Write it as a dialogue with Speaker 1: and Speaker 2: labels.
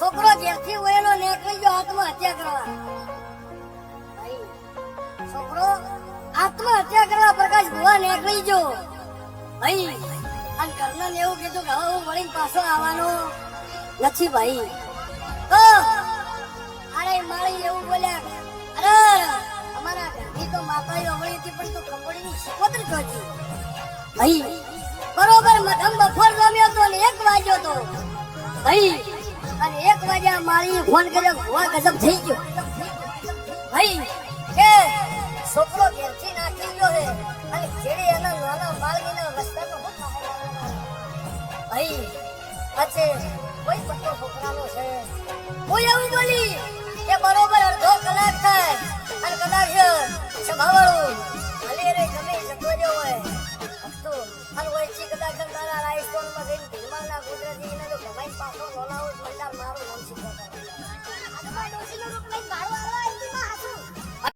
Speaker 1: છોકરો ઘેરથી વયેલો નીકળી ગયો, આત્મહત્યા કરવા. છોકરો, આત્મહત્યા કરવા પ્રકાશ ભુવા નીકળી ગયો. ભાઈ અને કર્ણન એવું કીધું કે હવે હું વળીને પાછો આવવાનો નથી ભાઈ. તો અરે માળી એવું બોલ્યા અરે, અમારા ઘરની તો માતાઓ અમળી હતી, પણ તો કંબળીની શિકોતર જોતી ભાઈ, બરોબર મધમ બફોર રમ્યો તો ને એક વાગ્યો તો. ભાઈ અને એક વાગ્યા મારી ફોન કર્યો ગોવા ગજબ થઈ ગયો. ભાઈ, કે છોકરો ઘેરથી નાખી ગયો છે અને જેડી એના નાના બાળકીના વસ્તાનો? ભાઈ પછી કોઈ પત્તો છોકરાનો છે. કોઈ એવું બોલી કે બરોબર અડધો કલાક થાય અને કદાચ સભાવાળું ભલે હોય. તો અને વચ્ચે કદાચ તારા રાઈસ્ટોનમાં જઈને ભીલવાના ગુજરાતી ને તો ગમાઈ પાછો બોલાવો મારો નામ સુખા